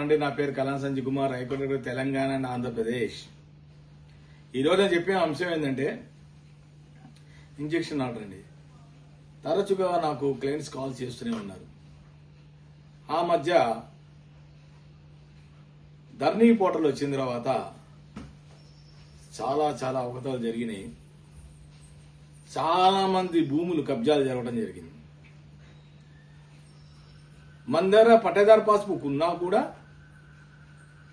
అండి నా పేరు Kala Sanjay Kumar high court Telangana and Andhra Pradesh ఈరోజు నేను చెప్పే అంశం ఏంటంటే ఇంజెక్షన్ ఆర్డర్ అండి. తరచుగా నాకు క్లయింట్స్ కాల్ చేస్తూనే ఉన్నారు. ఆ మధ్య ధర్నీ పోర్టల్ వచ్చిన తర్వాత చాలా చాలా అవకతలు జరిగినాయి. చాలా మంది భూములు కబ్జాలు జరగడం జరిగింది. మన దగ్గర పట్టేదారు పాస్బుక్ ఉన్నా కూడా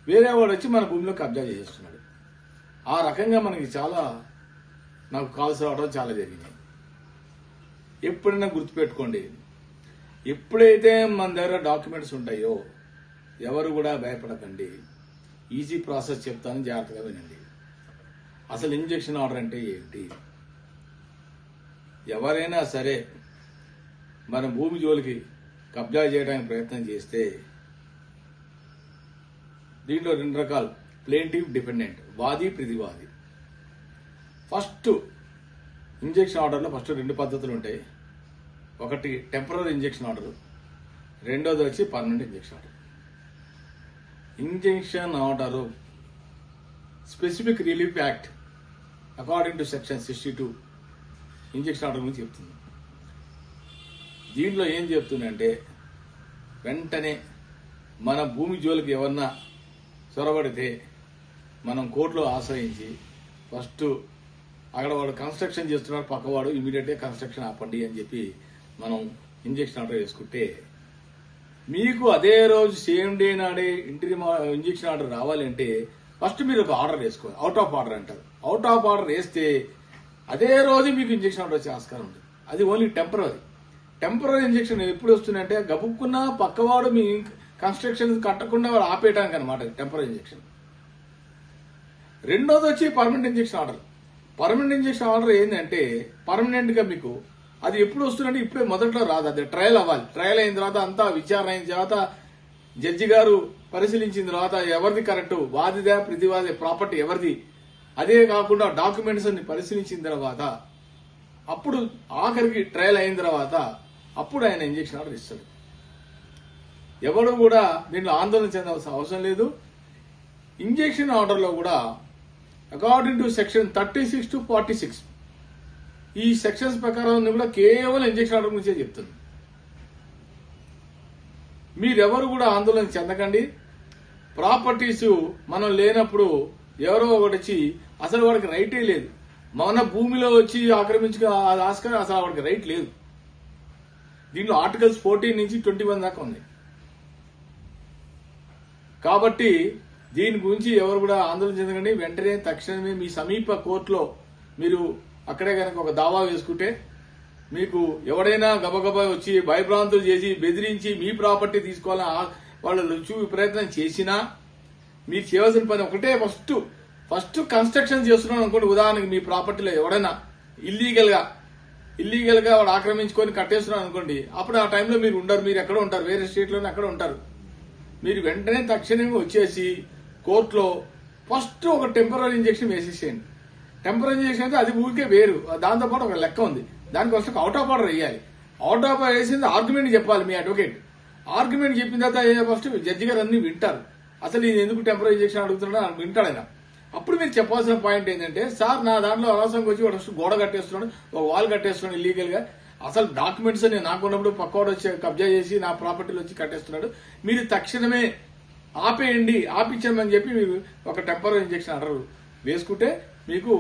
వేరే వాడు వచ్చి మన భూమిలో కబ్జా చేస్తున్నాడు ఆ రకంగా మనకి చాలా నాకు కాల్స్ రావడం చాలా జరిగినాయి ఎప్పుడైనా గుర్తుపెట్టుకోండి ఎప్పుడైతే మన దగ్గర డాక్యుమెంట్స్ ఉంటాయో ఎవరు కూడా భయపడకండి. ఈజీ ప్రాసెస్ చెప్తాను జాగ్రత్తగా వినండి. అసలు ఇంజెక్షన్ ఆర్డర్ అంటే ఏంటి? ఎవరైనా సరే మన భూమి జోలికి కబ్జా చేయడానికి ప్రయత్నం చేస్తే దీంట్లో రెండు రకాలు. ప్లేంటివ్ డిపెండెంట్ వాది ప్రతివాది ఫస్ట్ ఇంజెక్షన్ ఆర్డర్లో ఫస్ట్ రెండు పద్ధతులు ఉంటాయి. ఒకటి టెంపరీ ఇంజెక్షన్ ఆర్డర్ రెండోది వచ్చి permanent injunction order injunction order specific relief act according to section sixty two injunction order గురించి చెప్తుంది. దీంట్లో ఏం చెప్తుందంటే వెంటనే మన భూమి జోలికి ఎవరన్నా చొరబడితే మనం కోర్టులో ఆశ్రయించి ఫస్ట్ అక్కడ వాడు కన్స్ట్రక్షన్ చేస్తున్నాడు పక్కవాడు ఇమీడియట్గా కన్స్ట్రక్షన్ ఆపండి అని చెప్పి మనం ఇంజెక్షన్ ఆర్డర్ వేసుకుంటే మీకు అదే రోజు సేమ్ డే నాడే ఇంటిరి ఇంజెక్షన్ ఆర్డర్ రావాలంటే ఫస్ట్ మీరు ఒక ఆర్డర్ వేసుకోవాలి. అవుట్ ఆఫ్ ఆర్డర్ అంటారు. అవుట్ ఆఫ్ ఆర్డర్ వేస్తే అదే రోజు మీకు ఇంజక్షన్ ఆర్డర్ వచ్చే ఆస్కారం ఉంది. అది ఓన్లీ టెంపరీ టెంపరీ ఇంజెక్షన్ ఎప్పుడు వస్తుందంటే గబుక్కున్న పక్కవాడు మీ కన్స్ట్రక్షన్ కట్టకుండా వాళ్ళు ఆపేయడానికి అనమాట టెంపరీ ఇంజెక్షన్ రెండోది వచ్చి permanent injunction order permanent injunction order ఏంటంటే పర్మనెంట్గా మీకు అది ఎప్పుడు వస్తుందంటే ఇప్పుడే మొదట్లో రాదు అది ట్రయల్ అవ్వాలి. ట్రయల్ అయిన తర్వాత అంతా విచారణ అయిన తర్వాత జడ్జి గారు పరిశీలించిన తర్వాత ఎవరిది కరెక్ట్ వాదిదా ప్రతివాది ప్రాపర్టీ ఎవరిది? అదే కాకుండా డాక్యుమెంట్స్ అన్ని పరిశీలించిన తర్వాత అప్పుడు ఆఖరికి ట్రయల్ అయిన తర్వాత అప్పుడు ఆయన ఇంజక్షన్ ఆర్డర్ ఇస్తాడు. ఎవరు కూడా దీనిలో ఆందోళన చెందాల్సిన అవసరం లేదు. ఇంజెక్షన్ ఆర్డర్లో కూడా according to section thirty six to forty six ఈ సెక్షన్స్ ప్రకారం కూడా కేవలం ఇంజెక్షన్ ఆర్డర్ గురించే చెప్తుంది. మీరెవరు కూడా ఆందోళన చెందకండి. ప్రాపర్టీస్ మనం లేనప్పుడు ఎవరో ఒకటి వచ్చి అసలు వాడికి రైటే లేదు. మన భూమిలో వచ్చి ఆక్రమించుకు ఆస్కారం అసలు వాడికి రైట్ లేదు. దీంట్లో ఆర్టికల్స్ ఫోర్టీన్ నుంచి ట్వంటీ వన్ దాకా ఉంది కాబట్టి దీని గురించి ఎవరు కూడా ఆందోళన చెందకండి. వెంటనే తక్షణమే మీ సమీప కోర్టులో మీరు అక్కడే కనుక ఒక దావా వేసుకుంటే మీకు ఎవడైనా గబగబా వచ్చి భయభ్రాంతులు చేసి బెదిరించి మీ ప్రాపర్టీ తీసుకోవాలని వాళ్ళు చూపి ప్రయత్నం చేసినా మీరు చేయవలసిన పని ఒకటే. ఫస్ట్ ఫస్ట్ కన్స్ట్రక్షన్ చేస్తున్నాను అనుకోండి. ఉదాహరణకి మీ ప్రాపర్టీలో ఎవడైనా ఇల్లీగల్గా ఇల్లీగల్గా వాడు ఆక్రమించుకొని కట్టేస్తున్నాను అనుకోండి అప్పుడు ఆ టైంలో మీరు ఉండరు. మీరు ఎక్కడ ఉంటారు. వేరే స్టేట్లోనే అక్కడ ఉంటారు. మీరు వెంటనే తక్షణమే వచ్చేసి కోర్టులో ఫస్ట్ ఒక టెంపరీ ఇంజెక్షన్ వేసేసేయండి. టెంపరీ ఇంజెక్షన్ అయితే అది ఊరికే వేరు. దాంతోపాటు ఒక లెక్క ఉంది. దానికి ఫస్ట్ అవుట్ ఆఫ్ ఆర్డర్ వేయాలి. అవుట్ ఆఫ్ ఆర్డర్ వేసింది ఆర్గ్యుమెంట్ చెప్పాలి మీ అడ్వకేట్ ఆర్గ్యుమెంట్ చెప్పిన తర్వాత ఫస్ట్ జడ్జి గారు అన్ని వింటారు. అసలు ఇది ఎందుకు టెంపరీ ఇంజెక్షన్ అడుగుతున్నాడో వింటాడు ఆయన. అప్పుడు మీరు చెప్పాల్సిన పాయింట్ ఏంటంటే సార్ నా దాంట్లో అనవసరంగా వచ్చి వాడు ఫస్ట్ గోడ కట్టేస్తున్నాడు ఒక వాల్ కట్టేస్తున్నాడు ఇల్లీగల్గా. అసలు డాక్యుమెంట్స్ నేను నాకు ఉన్నప్పుడు పక్కవాడు వచ్చి కబ్జా చేసి నా ప్రాపర్టీలు వచ్చి కట్టేస్తున్నాడు. మీరు తక్షణమే ఆపేయండి ఆపించమని చెప్పి మీరు ఒక టెంపరీ ఇంజెక్షన్ ఆర్డర్ వేసుకుంటే మీకు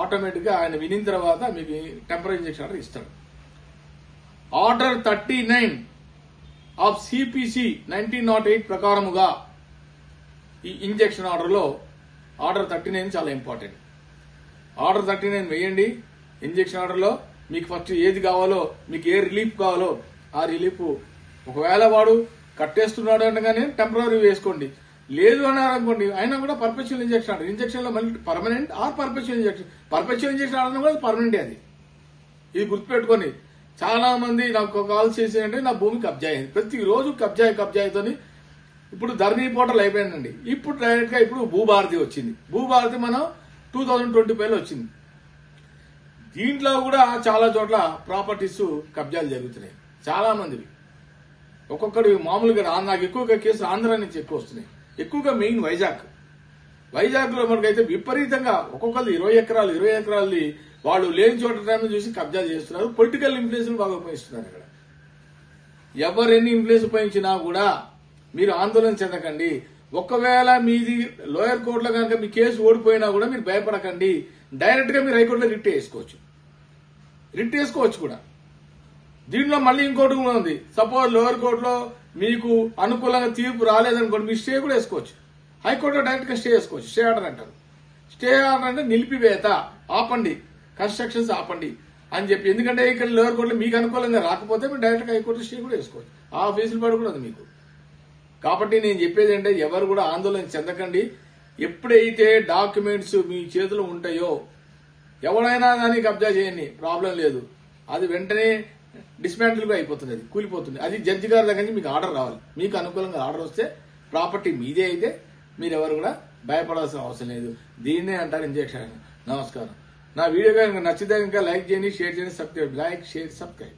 ఆటోమేటిక్గా ఆయన వినిన తర్వాత మీకు టెంపరీ ఇంజెక్షన్ ఆర్డర్ ఇస్తాడు. Order thirty nine of CPC nineteen nought eight ప్రకారముగా ఈ ఇంజెక్షన్ ఆర్డర్లో ఆర్డర్ థర్టీ నైన్ చాలా ఇంపార్టెంట్ ఆర్డర్ థర్టీ నైన్ వేయండి ఇంజెక్షన్ ఆర్డర్లో మీకు ఫస్ట్ ఏది కావాలో మీకు ఏ రిలీఫ్ కావాలో ఆ రిలీఫ్ ఒకవేళ వాడు కట్టేస్తున్నాడు అనగానే టెంపరీ వేసుకోండి. లేదు అన్నారు అనుకోండి అయినా కూడా పర్పెచువల్ ఇంజెక్షన్ అంటారు. ఇంజెక్షన్లో మళ్ళీ permanent or perpetual injunction perpetual injunction ఆడడం కూడా పర్మనెంట్ అది. ఇది గుర్తుపెట్టుకొని. చాలా మంది నాకు కాల్ చేసి అంటే నా భూమి కబ్జా అయింది. ప్రతిరోజు కబ్జా కబ్జాయితోని ఇప్పుడు ధరణి పోర్టల్ అయిపోయిందండి. ఇప్పుడు డైరెక్ట్గా ఇప్పుడు భూభారతి వచ్చింది. భూభారతి మనం టూ థౌజండ్ ట్వంటీ ఫైవ్లో వచ్చింది. దీంట్లో కూడా చాలా చోట్ల ప్రాపర్టీస్ కబ్జాలు జరుగుతున్నాయి. చాలా మందివి. ఒక్కొక్కడు మామూలుగా రా- నాకు ఎక్కువగా కేసులు ఆంధ్ర నుంచి ఎక్కువ వస్తున్నాయి. ఎక్కువగా మెయిన్ వైజాగ్. వైజాగ్లో మనకైతే విపరీతంగా ఒక్కొక్కరు ఇరవై ఎకరాలు ఇరవై ఎకరాలు వాళ్ళు లేని చోట టైం చూసి కబ్జా చేస్తున్నారు. పొలిటికల్ ఇన్ఫ్లుయెన్స్ బాగా ఉపయోగిస్తున్నారు ఇక్కడ. ఎవరెన్ని ఇన్ఫ్లుయెన్స్ ఉపయోగించినా కూడా మీరు ఆందోళన చెందకండి. ఒకవేళ మీది లోయర్ కోర్టులో కనుక మీ కేసు ఓడిపోయినా కూడా మీరు భయపడకండి. డైరెక్ట్గా మీరు హైకోర్టులో రిట్ వేసుకోవచ్చు. రిట్ వేసుకోవచ్చు కూడా. దీంట్లో మళ్ళీ ఇంకోటి కూడా ఉంది. సపోజ్ లోయర్ కోర్టులో మీకు అనుకూలంగా తీర్పు రాలేదనుకోండి మీరు స్టే కూడా వేసుకోవచ్చు. హైకోర్టులో డైరెక్ట్గా స్టే వేసుకోవచ్చు. స్టే ఆర్డర్ అంటారు. స్టే ఆర్డర్ అంటే నిలిపివేత. ఆపండి. కన్స్ట్రక్షన్స్ ఆపండి అని చెప్పి. ఎందుకంటే ఇక్కడ లోవర్ కోర్టులో మీకు అనుకూలంగా రాకపోతే మీరు డైరెక్ట్గా హైకోర్టు స్టే కూడా వేసుకోవచ్చు. ఆ ఫీజులు పడి కూడా మీకు. కాబట్టి నేను చెప్పేది అంటే ఎవరు కూడా ఆందోళన చెందకండి. ఎప్పుడైతే డాక్యుమెంట్స్ మీ చేతిలో ఉంటాయో ఎవరైనా దాన్ని కబ్జా చేయండి. ప్రాబ్లం లేదు. అది వెంటనే డిస్మాంటిల్గా అయిపోతుంది అది కూలిపోతుంది. అది జడ్జి గారి దగ్గర నుంచి మీకు ఆర్డర్ రావాలి. మీకు అనుకూలంగా ఆర్డర్ వస్తే ప్రాపర్టీ మీదే అయితే మీరు ఎవరు కూడా భయపడాల్సిన అవసరం లేదు. దీన్నే అంటారు ఇంజక్షన్. నమస్కారం. నా వీడియో కనుక నచ్చితే కనుక లైక్ చేయండి షేర్ చేయండి సబ్స్క్రైబ్. Like share subscribe.